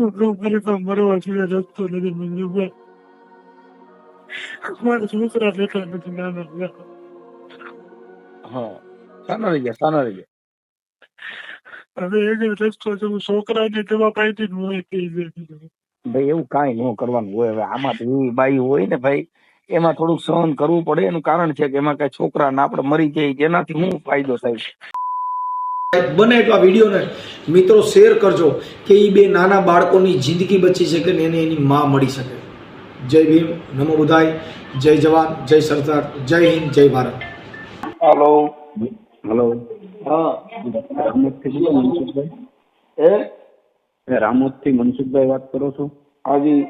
મારે તો મરવા સિવાય રસ્તો નથી મંજુભાઈ મારા છોકરા બેઠા નથી નાના. હા સાના રહી ગયા સાના રહી ગયા હવે એક રસ્તો છે હું છોકરાને દવા પાઈથી જ હું કહી દે ભાઈ, એવું કાંઈ ન કરવાનું હોય હવે આમાં તો એવી બાઈ હોય ને ભાઈ, એમાં થોડુંક સહન કરવું પડે એનું કારણ છે કે એમાં કઈ છોકરા ને આપણે મરી જાય જેનાથી શું ફાયદો થાય બને એટલા વિડીયોને મિત્રો શેર કરજો કે એ બે નાના બાળકોની જિંદગી બચી શકે ને એને એની માં મળી શકે. જય ભીમ નમો બુધાય જય જવાન જય સરદાર જય હિન્દ જય ભારત. હાલો હલો હા. મનસુખભાઈ? એ? એ રામોદથી મનસુખભાઈ વાત કરો છો? હાજી.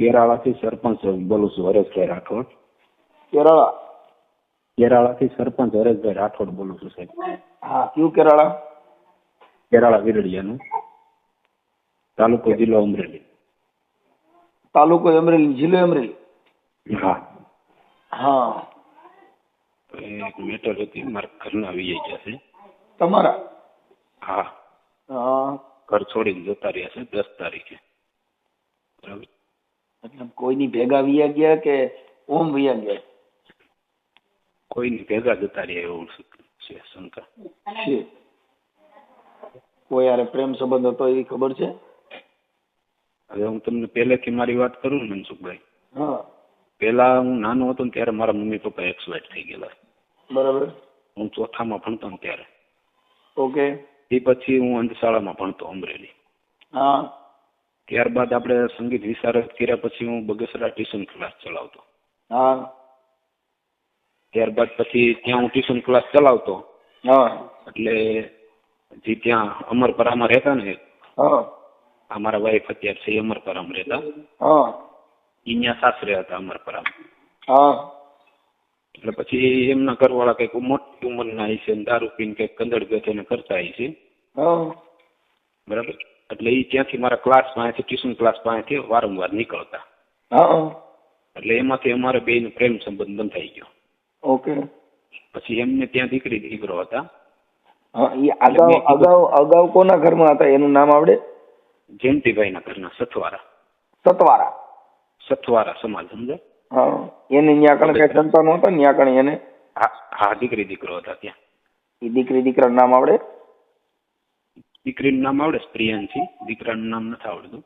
કેરાળાથી સરપંચ બોલું છું હરેશભાઈ રાઠોડ. કેરાળા? કેરાળાથી સરપંચ હરેશભાઈ રાઠોડ બોલું છું સાહેબ. હા કયું કેરાળા કેરાળા વિરડિયાનું તાલુકો જિલ્લો અમરેલી. તાલુકો અમરેલી જિલ્લો અમરેલી? હા. હા. એક મેટર હતી મારા ઘરના વીએ ગયા છે. તમારા? હા. હા. ઘર છોડીને જતા રહ્યા છે દસ તારીખે. બરાબર? મતલબ કોઈની ભેગા વિયા ગયા કે ઓમ વિયા ગયા? કોઈની ભેગા જતા રહ્યા એવું છે. શંકા. છે કોઈ યારે પ્રેમ સંબંધ હતો એવી ખબર છે? હવે હું તમને પહેલેથી મારી વાત કરું ને મનસુખભાઈ. હા. પહેલા હું નાનો હતો ને ત્યારે મારા મમ્મી પપ્પા એક્સપાયર થઈ ગયેલા. બરાબર. હું ચોથામાં ભણતો ને ત્યારે. ઓકે. એ પછી હું અંધશાળામાં ભણતો અમરેલી. હા. ત્યારબાદ આપણે સંગીત વિશારદ કર્યા પછી હું બગસરા ટ્યુશન ક્લાસ ચલાવતો. હા. ત્યારબાદ પછી ત્યાં હું ટ્યુશન ક્લાસ ચલાવતો. હા. એટલે જે ત્યાં અમરપરામાં રહેતા ને હા. અમારા વાઈફ અત્યારે છે અમરપરામાં રહેતા. હા. ઈ સાસરે હતા અમરપરામાં. હા. એટલે પછી એમના ઘરવાળા કંઈક મોટી ઉંમરના હશે દારૂ પીને કંઈક કંદડ ગથે કરતા હશે છે. બરાબર? એટલે એ ત્યાંથી મારા ક્લાસ પાસેથી ટ્યુશન ક્લાસ પાસેથી વારંવાર નીકળતા. એટલે એમાંથી અમારે બે પ્રેમ સંબંધ બંધાઈ ગયો. ઓકે પછી એમને ત્યાં દીકરી દીકરો હતા. હા એ અગાઉ અગાઉ અગાઉ કોના ઘરમાં હતા? એનું નામ આવડે? જયંતિભાઈના ઘરના સથવારા. સતવારા સથવારા સમાજ સમજો હા. એને ન્યા કણે કઈ સંતાનો હતા? ન્યા કણે એને? હા હા દીકરી દીકરો હતા ત્યાં. એ દીકરી દીકરાનું નામ આવડે? દીકરીનું નામ આવડે પ્રિયાંશી દીકરાનું નામ નથી આવડતું.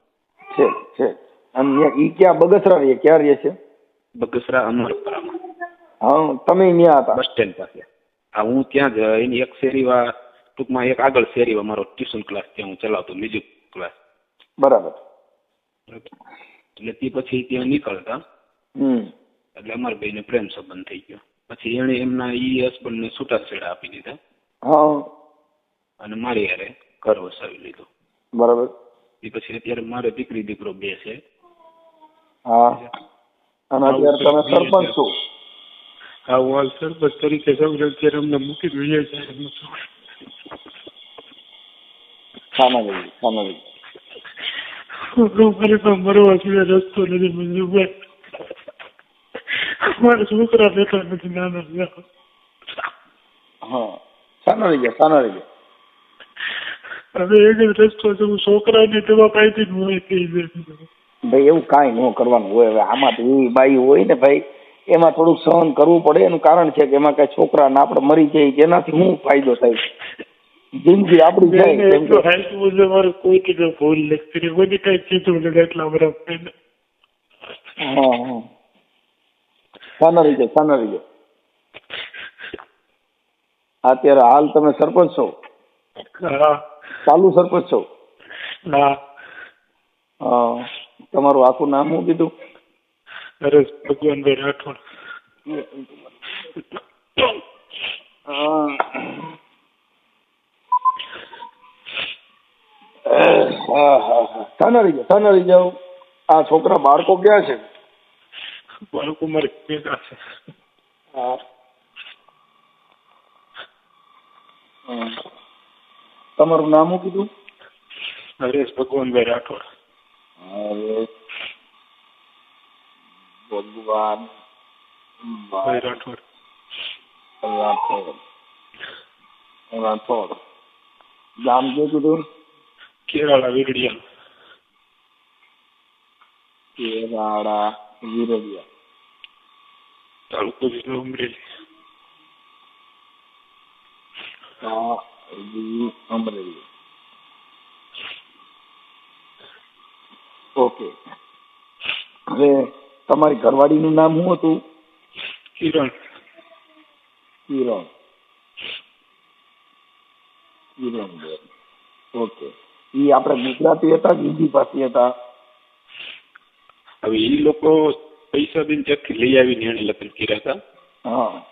છે છે. અને ઈ ક્યાં બગસરા રહે ક્યાં રહે છે બગસરા અમરપરામાં. હા તમે ન્યા હતા. બસ સ્ટેન્ડ પાસે. હા હું ત્યાં જ એની એક શેરીવા ટૂંકમાં એક આગળ શેરીમાં મારો ટ્યુશન ક્લાસ ત્યાં હું ચલાવતો મ્યુઝિક ક્લાસ. બરાબર. એટલે તે પછી ત્યાં નીકળતા. એટલે અમારા બેને પ્રેમ સંબંધ થઈ ગયો. પછી એણે એમના ઈ હસબન્ડને છૂટાછેડા આપી દીધા. હા. અને મારી હારે ઘર વસાવી લીધું. બરાબર. એ પછી અત્યારે મારે દીકરી દીકરો બે છે. હા. અને અત્યારે તમે સરપંચ છો. આ વાલ સરપંચ તરીકે સૌ અત્યારે અમને મૂકી દઈએ લઈ મરવા સિવાય રસ્તો નથી મંજુભાઈ મારા છોકરા બેઠા નથી નાના નાના. હા સાના ગયા સાના ગયા હવે એક જ રસ્તો છે હું છોકરાને દવા પાઈતી જ હું ભાઈ એવું કાંઈ ન કરવાનું હોય. હવે આમાં તો એવી બાઈ હોય ને ભાઈ એમાં થોડુંક સહન કરવું પડે. એનું કારણ છે કે એમાં કઈ છોકરા ને આપણે મરી જાય જેનાથી શું ફાયદો થાય? જિંદગી આપણી જાય કેમ એટલું કે. હાઈટ કોઈ કીધું ભૂલ નથી. કરી કઈ કીધું એટલા બધા હા હા. સાના લઈ જાય સાના લઈ અત્યારે હાલ તમે સરપંચ છો? હા. ચાલુ સરપંચ છો? હા. તમારું આખું નામ શું કીધું? અરે ભગવાનભાઈ રાઠોડ. લઈ જાઓ સાના જાઓ. આ છોકરા બાળકો ક્યાં છે? બાળકો મારે ભેગા છે. હા. તમારું નામ કીધું? હરેશ ભગવાનભાઈ રાઠોડ. અરે ભગવાન ભાઈ રાઠોડ રાઠોડ રાઠોડ ગામ શું કીધું કેરાળા વીરડિયા કેરાળા વિરડિયા તાલુકો જિલ્લો અમરેલી કાળજી અમરેલી ઓકે હવે તમારી ઘરવાળીનું નામ શું હતું? કિરણ. કિરણ. કિરણ ઓકે. એ આપણે ગુજરાતી હતા કે હિન્દી ભાષી હતા? હવે એ લોકો પૈસા દિન ત્યાંથી લઈ આવીને એને લગ્ન કર્યા હતા. હા.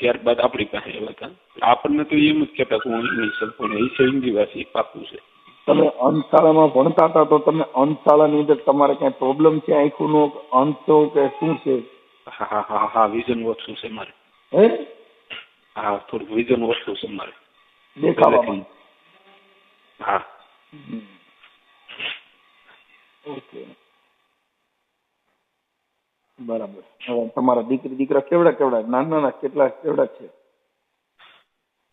ત્યારબાદ આપણી પાસે આવ્યા હતા. આપણને તો એમ જ કહેતા હું સંપૂર્ણ એ છે હિન્દી ભાષી પાકું છે. તમે અંતશાળામાં ભણતા હતા તો તમે અંતશાળાની અંદર તમારે કઈ પ્રોબ્લેમ છે? આંખનો અંતો કે શું છે? હા હા હા વિઝન ઓછું છે મારે. હે? હા થોડું વિઝન ઓછું છે મારે. દેખાવામાં. હા. ઓકે. બરાબર. હવે તમારા દીકરી દીકરા કેવડા કેવડા? નાના નાના કેટલા કેવડા છે?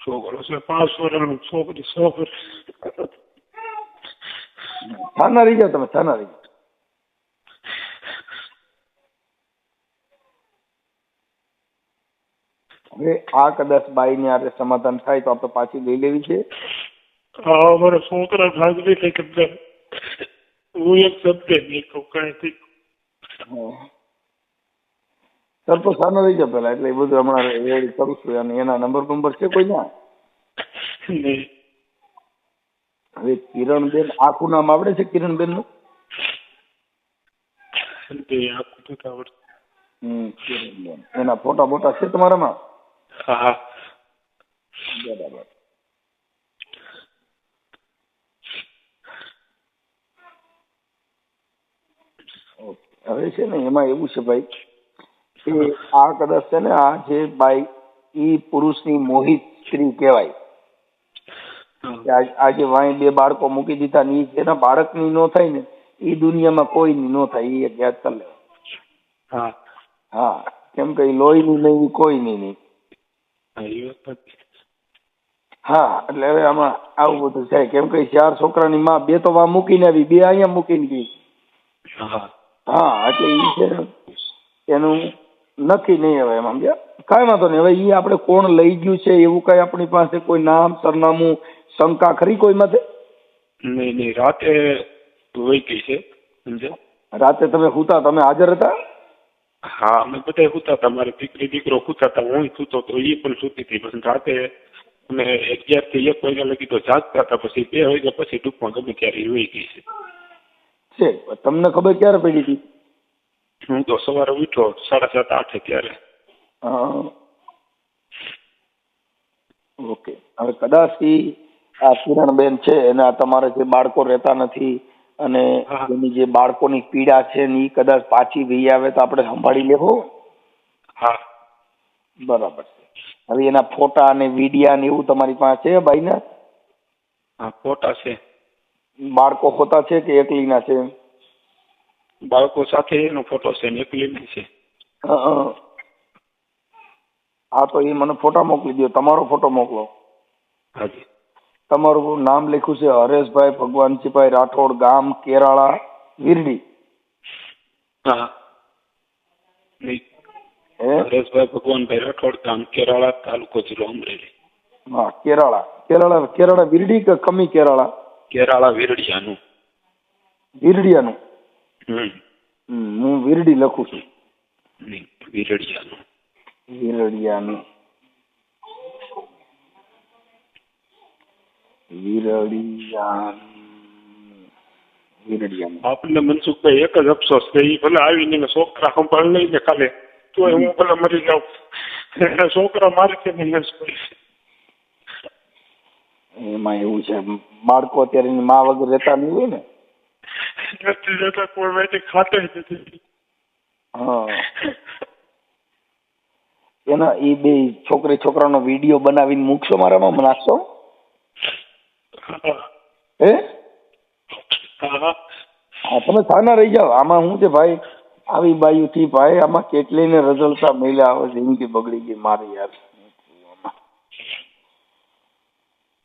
છોકરો છે પાંચ વર્ષ છોકરી સો વર્ષ રહી જાઓ તમે છાના રહી જાઓ હવે આ કદાચ બાઈ ને આરે સમાધાન થાય તો આપણે પાછી લઈ લેવી છે હા અમારા છોકરા ભાગ છે કે હું એક શબ્દ નહીં કહું કાંઈથી સર તો સાનો રહી જાઓ પેલા એટલે એ બધું હમણાં કરું છું અને એના નંબર નંબર છે કોઈ ના નહીં હવે કિરણબેન આખું નામ આવડે છે કિરણબેનનું કિરણબેન. એના ફોટા બોટા છે તમારામાં? હા હા. બરાબર. હવે છે ને એમાં એવું છે ભાઈ કે આ કદાચ છે ને આ જે બાઈ ઈ પુરુષની મોહિત સ્ત્રી કહેવાય. કે આજે વાંઈ બે બાળકો મૂકી દીધા ને ઈ જેના બાળકની નો થાય ને એ દુનિયામાં કોઈની નો થાય એ યાદ કરી લેવા હા. હા કેમ કે લોહીની નહીં કોઈની નહીં. હા એ એટલે હવે આમાં આવું બધું છે. કેમ કે ચાર છોકરાની માં બે તો વા મૂકીને આવી બે અહીંયા મૂકીને ગઈ. હા. હા એટલે એ છે એનું નક્કી નહીં હવે એમ સમજ્યા? કાંઈ વાંધો નહીં. હવે એ આપણે કોણ લઈ ગયું છે એવું કઈ આપણી પાસે કોઈ નામ સરનામું શંકા ખરી કોઈ માથે નહીં નહીં રાતે વહી ગઈ છે સમજ્યા રાતે તમે હુતા તમે હાજર હતા હા અમે બધા સૂતા હતા મારે દીકરી દીકરો સૂતા હતા હું સૂતો તો એ પણ સૂતી હતી પછી રાતે અમે અગિયારથી એક વાગ્યા લગી તો જાગતા હતા પછી બે વાગ્યા પછી ટૂંકમાં ગમે ત્યારે એ વહી ગઈ છે છે તમને ખબર ક્યારે પડી હતી હું તો સવારે ઉઠ્યો સાડા સાત આઠે ત્યારે હા. ઓકે હવે કદાચ ઈ આ કિરણબેન છે એના તમારે જે બાળકો રહેતા નથી અને એની જે બાળકોની પીડા છે ને એ કદાચ પાછી વી આવે તો આપણે સંભાળી લેવો? હા. બરાબર છે. હવે એના ફોટા અને વિડિયા ને એવું તમારી પાસે છે ભાઈના? હા ફોટા છે. બાળકો હોતા છે કે એકલીના છે બાળકો સાથે એનો ફોટો છે ને એકલી નહીં છે હા હા તો એ મને ફોટા મોકલી દો તમારો ફોટો મોકલો. હાજી. તમારું નામ લખ્યું છે હરેશભાઈ ભગવાનજીભાઈ રાઠોડ ગામ કેરાળા વીરડી હા. હરેશભાઈ ભગવાનભાઈ રાઠોડ ગામ કેરાળા તાલુકો જિલ્લો અમરેલી. હા કેરાળા. કેરાળા કેરાળા વીરડી કે કમી કેરાળા? કેરાળા વીરડિયાનું. વીરડિયાનું? હમ. હું વીરડી લખું છું. વીરડિયાનું. વિરડિયાનું વિરડિયાનું વિરડિયાનું આપણને મનસુખભાઈ એક જ અફસોસ કે એ ભલે આવીને છોકરા સંભાળ લઈને કાલે તો હું ભલે મરી જાઉં. છોકરા મારી કે નહીં એમાં એવું છે બાળકો અત્યારે મા વગર રહેતા નહીં હોય ને? નથી રહેતા કોઈ માટે ખાતે જ નથી. હા. એના એ બે છોકરી છોકરાનો વીડિયો બનાવીને મૂકશો મારામાં નાખશો? હા? હે. તમે થાના રહી જાઓ. આમાં શું છે ભાઈ? આવી બાયુથી ભાઈ આમાં કેટલી ને રઝળતા મહિલા આવે જિંદગી બગડી ગઈ મારી યાર.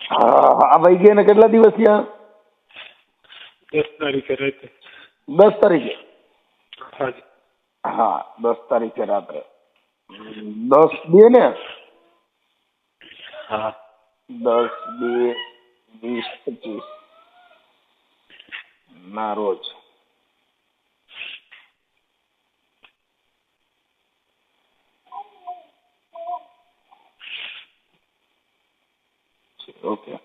હા આ ભાઈ ગયા ને કેટલા દિવસ થયા? દસ તારીખે રહેતે દસ તારીખે? હા દસ તારીખે રાત્રે. દસ બે ને? હા. દસ બે વીસ પચીસ ના રોજ ઓકે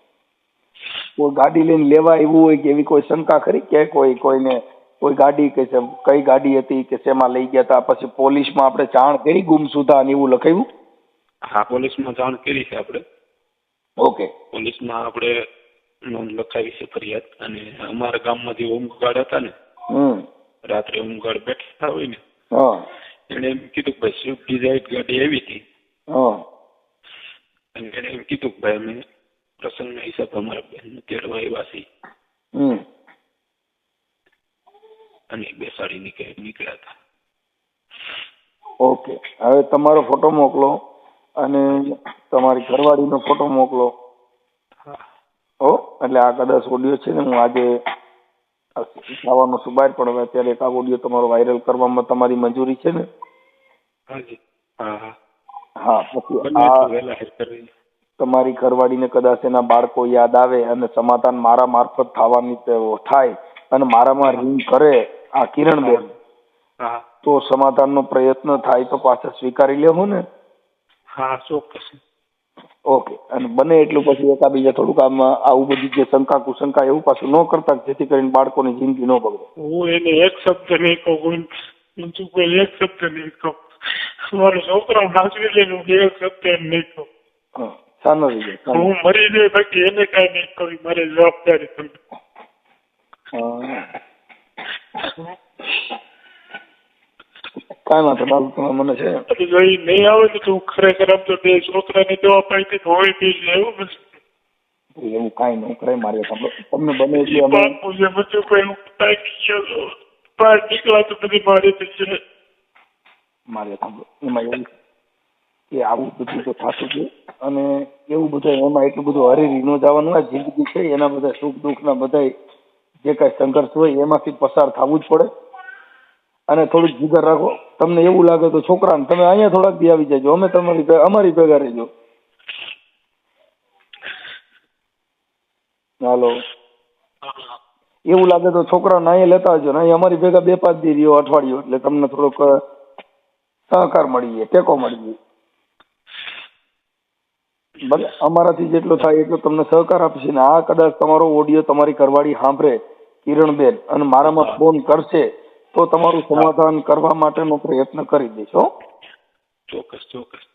કોઈ ગાડી લઈને લેવા આવ્યું હોય કે એવી કોઈ શંકા ખરી? કે કોઈ કોઈને કોઈ ગાડી કે છે કઈ ગાડી હતી કે શેમાં લઈ ગયા હતા? પછી પોલીસમાં આપણે જાણ કરી ગુમસુદા ને એવું લખાયું? હા પોલીસમાં જાણ કરી છે આપણે. ઓકે પોલીસમાં આપણે નોંધ લખાવી છે ફરિયાદ. અને અમારા ગામમાં જે હોમગાર્ડ હતા ને હમ. રાત્રે હોમગાર્ડ બેઠા હોય ને હા. એણે એમ કીધું કે ભાઈ સ્વિફ્ટ ડિઝાયર ગાડી આવી હતી. હા. અને એણે એમ કીધું કે ભાઈ અમે પ્રસંગના હિસાબે અમારા બેન તેડવા આવ્યા છીએ. હમ. અને બેસાડી નીકળ નીકળ્યા હતા. ઓકે. હવે તમારો ફોટો મોકલો અને તમારી ઘરવાળીનો ફોટો મોકલો. હો એટલે આ કદાચ ઓડિયો છે ને હું આજે થવાનો છું બહાર પણ હવે અત્યારે એક આ ઓડિયો તમારો વાયરલ કરવામાં તમારી મંજૂરી છે ને? હાજી હા હા. હા પછી આ એટલું વહેલા હેર કરવી. તમારી ઘરવાળીને કદાચ એના બાળકો યાદ આવે અને સમાધાન મારા મારફત થવાની થાય અને મારામાં રિંગ કરે આ કિરણબેન હા. તો સમાધાનનો પ્રયત્ન થાય તો પાછા સ્વીકારી લેવું ને? હા ચોક્કસ. ઓકે. અને બને એટલું પછી એકાબીજા થોડુંક આમ આવું બધી જે શંકા કુશંકા એવું પાછું ન કરતા જેથી કરીને બાળકોની જિંદગી ન બગડે. હું એને એક શબ્દ નહીં કહું ઊંચું એક શબ્દ નહીં કહું. મારો છોકરો નાચવી લઈને હું એક શબ્દ એમ નહીં કહું. હા મરી જાય બાકી એને કઈ નહીં કરી મારી જવાબદારી હા. કાંઈ વાંધો બાબુ તમે મને છે. એટલે નહીં આવે તો તું ખરેખર આમ તો બે છોકરાને દવા પાઈતી હોય તે એવું એવું કાંઈ ન કરે મારે તમને બને એટલે અમે બાપુ જે બધું કોઈ હું પાકી ગયો બહાર નીકળા તો બધી મારે તો છે. મારે સાંભળો. એમાં એવું કે આવું બધું તો થતું છે અને એવું બધું એમાં એટલું બધું હરીરી ન જવાનું હોય જિંદગી છે એના બધા સુખ દુઃખના બધા જે કાંઈ સંઘર્ષ હોય એમાંથી પસાર થવું જ પડે. અને થોડુંક જીગર રાખો. તમને એવું લાગે તો છોકરાને તમે અહીંયા થોડાક દી આવી જજો. અમે તમારી અમારી ભેગા રહેજો. હાલો. એવું લાગે તો છોકરાને અહીંયા લેતા આવજો ને અહીંયા અમારી ભેગા બે પાંચ દી રહ્યો અઠવાડિયું. એટલે તમને થોડોક સહકાર મળી જાય, ટેકો મળી જાય. ભલે અમારાથી જેટલો થાય એટલો તમને સહકાર આપશે ને આ કદાચ તમારો ઓડિયો તમારી ઘરવાળી સાંભળે કિરણબેન અને મારામાં ફોન કરશે. તો તમારું સમાધાન કરવા માટેનો પ્રયત્ન કરી દઈશ હો ચોક્કસ ચોક્કસ.